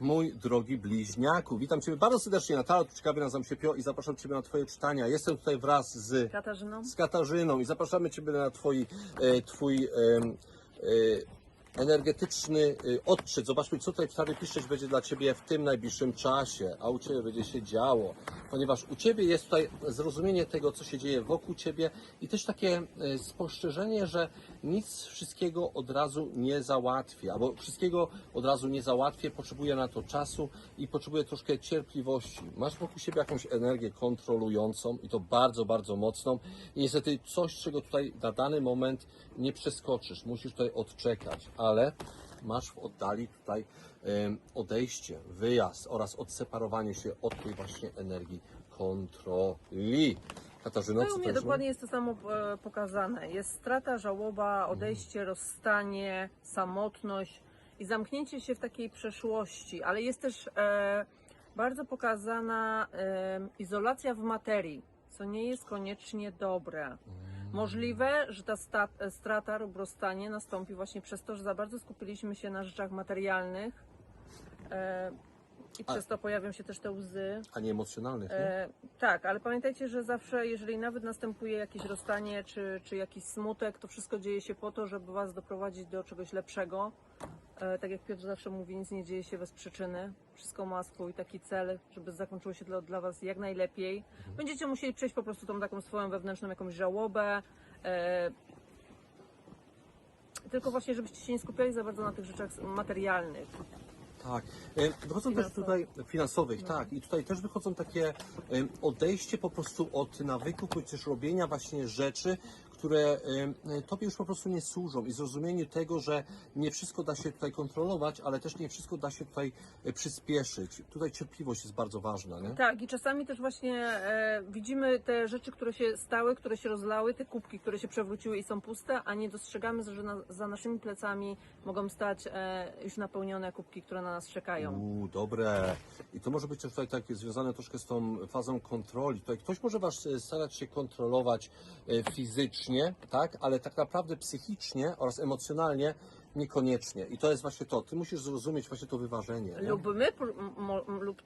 Mój drogi bliźniaku, witam Ciebie bardzo serdecznie na Tarot, ciekawie nazywam się Pio i zapraszam Ciebie na Twoje czytania. Jestem tutaj wraz z, Katarzyną? z Katarzyną i zapraszamy Ciebie na Twój, e, twój e, energetyczny e, odczyt. Zobaczmy, co tutaj w Tarie piszeć będzie dla Ciebie w tym najbliższym czasie, a u Ciebie będzie się działo, ponieważ u Ciebie jest tutaj zrozumienie tego, co się dzieje wokół Ciebie i też takie e, spostrzeżenie, że nic wszystkiego od razu nie załatwię, albo wszystkiego od razu nie załatwię, potrzebuję na to czasu i potrzebuję troszkę cierpliwości. Masz wokół siebie jakąś energię kontrolującą i to bardzo, bardzo mocną i niestety coś, czego tutaj na dany moment nie przeskoczysz, musisz tutaj odczekać, ale masz w oddali tutaj odejście, wyjazd oraz odseparowanie się od tej właśnie energii kontroli. Katarzyno, No co jest? dokładnie jest to samo e, pokazane. Jest strata, żałoba, odejście, rozstanie, samotność i zamknięcie się w takiej przeszłości, ale jest też e, bardzo pokazana e, izolacja w materii, co nie jest koniecznie dobre. Możliwe, że ta e, strata lub rozstanie nastąpi właśnie przez to, że za bardzo skupiliśmy się na rzeczach materialnych e, i A- przez to pojawią się też te łzy. A nie emocjonalnych, nie? E, tak, ale pamiętajcie, że zawsze, jeżeli nawet następuje jakieś rozstanie czy, czy jakiś smutek, to wszystko dzieje się po to, żeby Was doprowadzić do czegoś lepszego. E, tak jak Piotr zawsze mówi, nic nie dzieje się bez przyczyny. Wszystko ma swój taki cel, żeby zakończyło się dla, dla Was jak najlepiej. Będziecie musieli przejść po prostu tą taką swoją wewnętrzną jakąś żałobę. E, tylko właśnie, żebyście się nie skupiali za bardzo na tych rzeczach materialnych. Tak. E, Wychodzą też tutaj finansowych, tak. I tutaj też wychodzą takie odejście po prostu od nawyków, bądź też robienia właśnie rzeczy, które em, tobie już po prostu nie służą i zrozumienie tego, że nie wszystko da się tutaj kontrolować, ale też nie wszystko da się tutaj e, przyspieszyć. Tutaj cierpliwość jest bardzo ważna, nie? Tak, i czasami też właśnie e, widzimy te rzeczy, które się stały, które się rozlały, te kubki, które się przewróciły i są puste, a nie dostrzegamy, że na, za naszymi plecami mogą stać e, już napełnione kubki, które na nas czekają. Uuu, dobre. I to może być też tutaj tak związane troszkę z tą fazą kontroli. Tutaj ktoś może was e, starać się kontrolować e, fizycznie, tak, ale tak naprawdę psychicznie oraz emocjonalnie niekoniecznie. I to jest właśnie to. Ty musisz zrozumieć właśnie to wyważenie. Nie? My, lub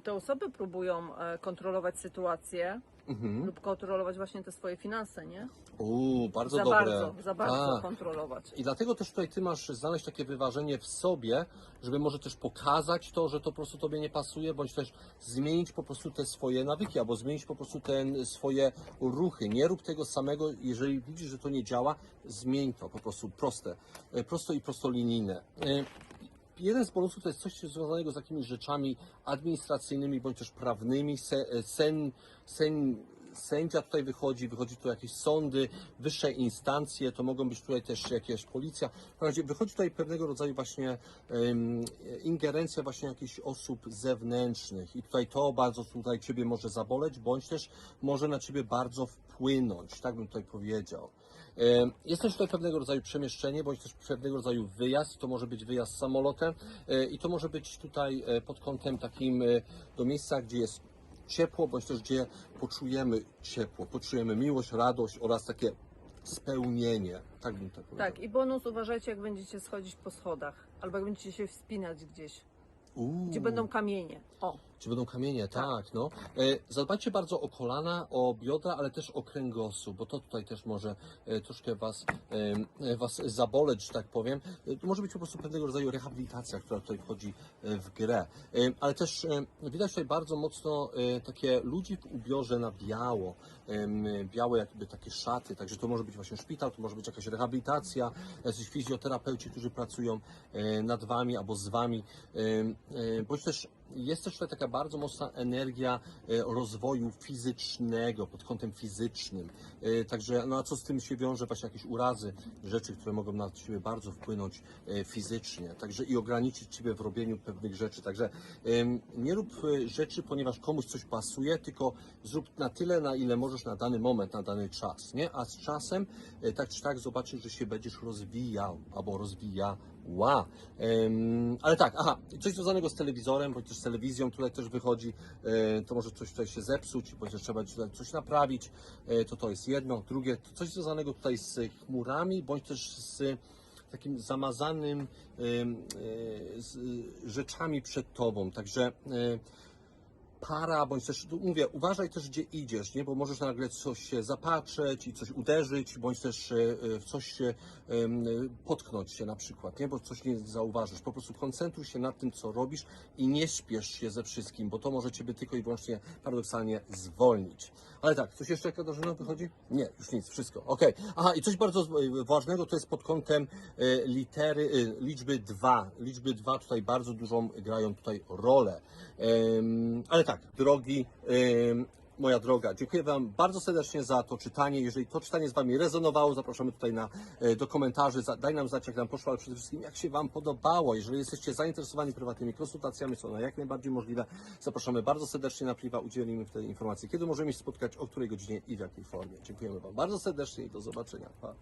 te osoby próbują e, kontrolować sytuację Mhm. lub kontrolować właśnie te swoje finanse, nie? Uuu, bardzo za dobre. bardzo, za bardzo Tak. kontrolować. I dlatego też tutaj ty masz znaleźć takie wyważenie w sobie, żeby może też pokazać to, że to po prostu tobie nie pasuje, bądź też zmienić po prostu te swoje nawyki, albo zmienić po prostu te swoje ruchy. Nie rób tego samego, jeżeli widzisz, że to nie działa, zmień to po prostu proste, e, prosto i prostolinijne. Jeden z bonusów to jest coś związanego z takimi rzeczami administracyjnymi bądź też prawnymi. Se, e, sen, sen, sędzia tutaj wychodzi, wychodzi tu jakieś sądy, wyższe instancje, to mogą być tutaj też jakieś policja. Wychodzi tutaj pewnego rodzaju właśnie em, ingerencja właśnie jakichś osób zewnętrznych i tutaj to bardzo tutaj Ciebie może zaboleć, bądź też może na Ciebie bardzo wpłynąć, tak bym tutaj powiedział. Jest też tutaj pewnego rodzaju przemieszczenie, bądź też pewnego rodzaju wyjazd. To może być wyjazd samolotem e, i to może być tutaj e, pod kątem takim e, do miejsca, gdzie jest ciepło, bądź też gdzie poczujemy ciepło, poczujemy miłość, radość oraz takie spełnienie. Tak bym tak powiedział. Tak, i bonus uważajcie, jak będziecie schodzić po schodach, albo jak będziecie się wspinać gdzieś, Uuu. gdzie będą kamienie. O, Czy będą kamienie, tak, no. E, zadbajcie bardzo o kolana, o biodra, ale też o kręgosłup, bo to tutaj też może e, troszkę was, e, was zaboleć, że tak powiem. To może być po prostu pewnego rodzaju rehabilitacja, która tutaj wchodzi w grę. Ale też widać tutaj bardzo mocno takie ludzi w ubiorze na biało, białe jakby takie szaty, także to może być właśnie szpital, to może być jakaś rehabilitacja, jacyś fizjoterapeuci, którzy pracują nad wami albo z wami, bądź też jest też tutaj taka bardzo mocna energia e, rozwoju fizycznego, pod kątem fizycznym. E, Także, no a co z tym się wiąże? Właśnie jakieś urazy, rzeczy, które mogą na Ciebie bardzo wpłynąć e, fizycznie. Także i ograniczyć Ciebie w robieniu pewnych rzeczy. Także nie rób rzeczy, ponieważ komuś coś pasuje, tylko zrób na tyle, na ile możesz na dany moment, na dany czas, nie? A z czasem, tak czy tak, zobaczysz, że się będziesz rozwijał albo rozwijała. Em, ale tak, aha, coś związanego z telewizorem, bądź też z telewizją, tutaj też wychodzi, e, to może coś tutaj się zepsuć, bądź też trzeba coś naprawić, e, to to jest jedno. Drugie, to coś związanego tutaj z chmurami, bądź też z takim zamazanym em, e, z, rzeczami przed tobą. Także e, para, bądź też, mówię, uważaj też gdzie idziesz, nie? bo możesz nagle coś się zapatrzeć i coś uderzyć, bądź też e, e, w coś się potknąć się na przykład, nie? bo coś nie zauważysz. Po prostu koncentruj się nad tym, co robisz i nie śpiesz się ze wszystkim, bo to może Ciebie tylko i wyłącznie paradoksalnie zwolnić. Ale tak, coś jeszcze Katarzyna wychodzi? Nie, już nic, wszystko. Okej. Aha, i coś bardzo e, ważnego to jest pod kątem litery, liczby 2. Liczby 2 tutaj bardzo dużą grają tutaj rolę. Ale tak, drogi, em, moja droga, dziękuję Wam bardzo serdecznie za to czytanie. Jeżeli to czytanie z Wami rezonowało, zapraszamy tutaj na, e, do komentarzy. Daj nam znać, jak nam poszło, ale przede wszystkim, jak się Wam podobało. Jeżeli jesteście zainteresowani prywatnymi konsultacjami, są one jak najbardziej możliwe. Zapraszamy bardzo serdecznie na Pliwa, udzielimy wtedy informacji, kiedy możemy się spotkać, o której godzinie i w jakiej formie. Dziękujemy Wam bardzo serdecznie i do zobaczenia. Pa.